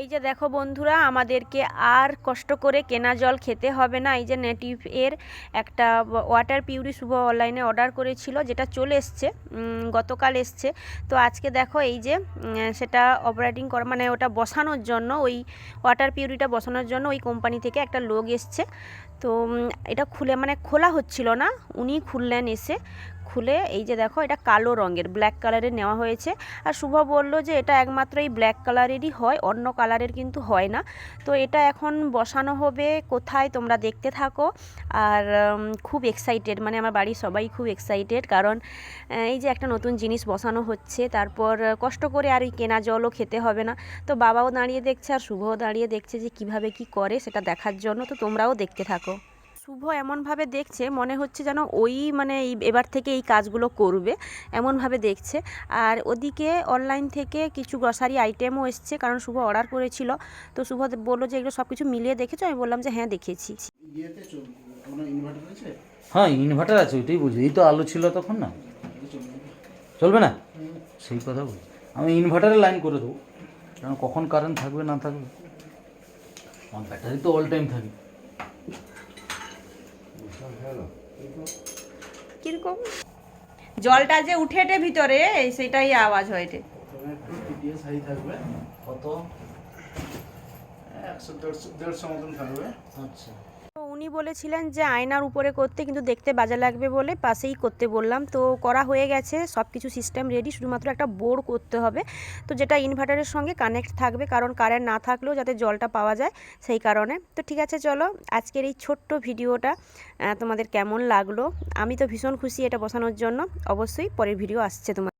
এই যে দেখো বন্ধুরা, আমাদেরকে আর কষ্ট করে কেনা জল খেতে হবে না। এই যে নেটিভ এর একটা ওয়াটার পিউরি শুভ অনলাইনে অর্ডার করেছিল, যেটা চলে এসছে গতকাল এসছে। তো আজকে দেখো এই যে সেটা অপারেটিং করা মানে ওটা বসানোর জন্য, ওই ওয়াটার পিউরিটা বসানোর জন্য ওই কোম্পানি থেকে একটা লোক এসছে। তো এটা খুলে মানে খোলা হচ্ছিল না, উনি খুললেন এসে। খুলে, এই যে দেখো, এটা কালো রঙের ব্ল্যাক কালারের নেওয়া হয়েছে। আর শুভ বলল যে এটা একমাত্র এই ব্ল্যাক কালারেরই হয়, অন্য কালারের কিন্তু হয় না। তো এটা এখন বসানো হবে, কোথায় তোমরা দেখতে থাকো। আর খুব এক্সাইটেড মানে আমার বাড়ির সবাই খুব এক্সাইটেড কারণ এই যে একটা নতুন জিনিস বসানো হচ্ছে, তারপর কষ্ট করে আর ওই কেনা জলও খেতে হবে না। তো বাবাও দাঁড়িয়ে দেখছে, আর শুভও দাঁড়িয়ে দেখছে যে কীভাবে কি করে, সেটা দেখার জন্য। তো তোমরাও দেখতে থাকো। শুভ এমনভাবে দেখছে মনে হচ্ছে যেন ওই মানে এই এবার থেকে এই কাজগুলো করবে এমনভাবে দেখছে। আর ওদিকে অনলাইন থেকে কিছু গ্রসারি আইটেমও এসছে কারণ শুভ অর্ডার করেছিল। তো শুভ বলল যে এগুলো সব কিছু মিলিয়ে দেখেছ? আমি বললাম যে হ্যাঁ দেখেছি। ইয়েতে ইনভার্টার আছে? হ্যাঁ ইনভার্টার আছে ওইটাই বলছি এই তো আলো ছিল তখন না। চলবে না? সেই কথা বলছি। আমি ইনভার্টারে লাইন করে দেবো। কারণ কখন কারেন্ট থাকবে না থাকবে? আমার ব্যাটারি তো অল টাইম থাকে কীরকম? জলটা যে উঠেটে ভিতরে সেটাই আওয়াজ হয় থাকবে কত? একশো দেড়শো দেড়শো মতন থাকবে। আচ্ছা। বলেছিলেন যে আয়নার উপরে করতে কিন্তু দেখতে বাজে লাগবে বলে পাশেই করতে বললাম। তো করা হয়ে গেছে সব কিছু সিস্টেম রেডি শুধুমাত্র একটা বোর্ড করতে হবে। তো যেটা ইনভার্টারের সঙ্গে কানেক্ট থাকবে, কারণ কারেন্ট না থাকলেও যাতে জলটা পাওয়া যায় সেই কারণে। তো ঠিক আছে, চলো আজকের এই ছোট্ট ভিডিওটা তোমাদের কেমন লাগল? আমি তো ভীষণ খুশি এটা বসানোর জন্য। অবশ্যই পরের ভিডিও আসছে তোমার